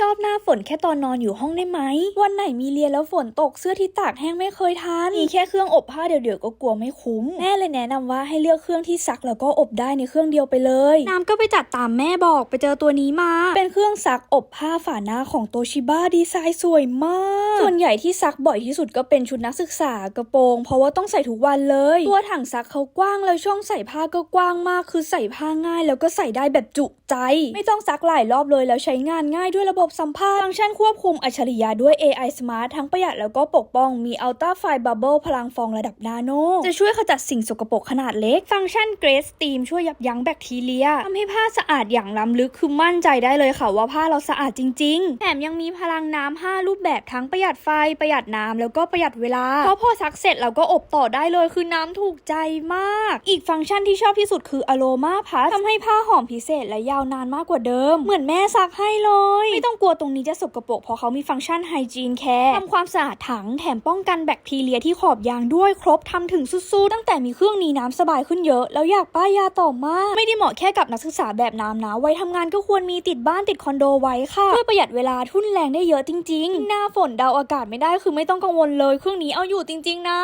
ชอบหน้าฝนแค่ตอนนอนอยู่ห้องได้ไหม วันไหนมีเรียนแล้วฝนตกเสื้อที่ตากแห้งไม่เคยทันมีแค่เครื่องอบผ้าเดี๋ยวๆก็กลัวไม่คุ้ม แม่เลยแนะนำว่าให้เลือกเครื่องที่ซักแล้วก็อบได้ในเครื่องเดียวไปเลย น้ำก็ไปจัดตามแม่บอกไปเจอตัวนี้มา เป็นเครื่องซักอบผ้าฝาหน้าของโตชิบ้าดีไซน์สวยมาก ส่วนใหญ่ที่ซักบ่อยที่สุดก็เป็นชุดนักศึกษากระโปรง เพราะว่าต้องใส่ทุกวันเลย ตัวถังซักเขากว้างแล้วช่องใส่ผ้าก็กว้างมาก คือใส่ผ้าง่าย แล้วก็ใส่ได้แบบจุใจ ไม่ต้องซักหลายรอบเลยแล้วใช้งานง่ายด้วยระบบสัมภาษณ์ฟังก์ชันควบคุมอัจฉริยะด้วย AI Smart ทั้งประหยัดแล้วก็ปกป้องมี Ultra Fine Bubble พลังฟองระดับนาโน จะช่วยขจัดสิ่งสกปรกขนาดเล็ก ฟังก์ชัน Grace Steam ช่วยยับยั้งแบคทีเรียทำให้ผ้าสะอาดอย่างล้ำลึกคือมั่นใจได้เลยค่ะว่าผ้าเราสะอาดจริง ๆ แถมยังมีพลังน้ำ5รูปแบบทั้งประหยัดไฟประหยัดน้ำแล้วก็ประหยัดเวลาเพราะพอซักเสร็จเราก็อบต่อได้เลยคือน้ำถูกใจมาก อีกฟังก์ชันที่ชอบที่สุดคือ Aroma Plus ทำให้ผ้าหอมพิเศษและยาวนานมากกว่าเดิม เหมือนแม่ซักให้เลย ไม่ต้องกลัวตรงนี้จะสกปรกเพราะเขามีฟังก์ชัน Hygiene Care ทำความสะอาดถังแถมป้องกันแบคทีเรียที่ขอบยางด้วยครบทำถึงสุดๆตั้งแต่มีเครื่องนี้น้ำสบายขึ้นเยอะ แล้วอยากป้ายยาต่อมาก ไม่ได้เหมาะแค่กับนักศึกษาแบบน้ำนะไว้ทำงานก็ควรมีติดบ้านติดคอนโดไว้ค่ะช่วยประหยัดเวลาทุ่นแรงได้เยอะจริง ๆ หน้าฝนเดาอากาศไม่ได้คือไม่ต้องกังวลเลย เครื่องนี้เอาอยู่จริง ๆ นะ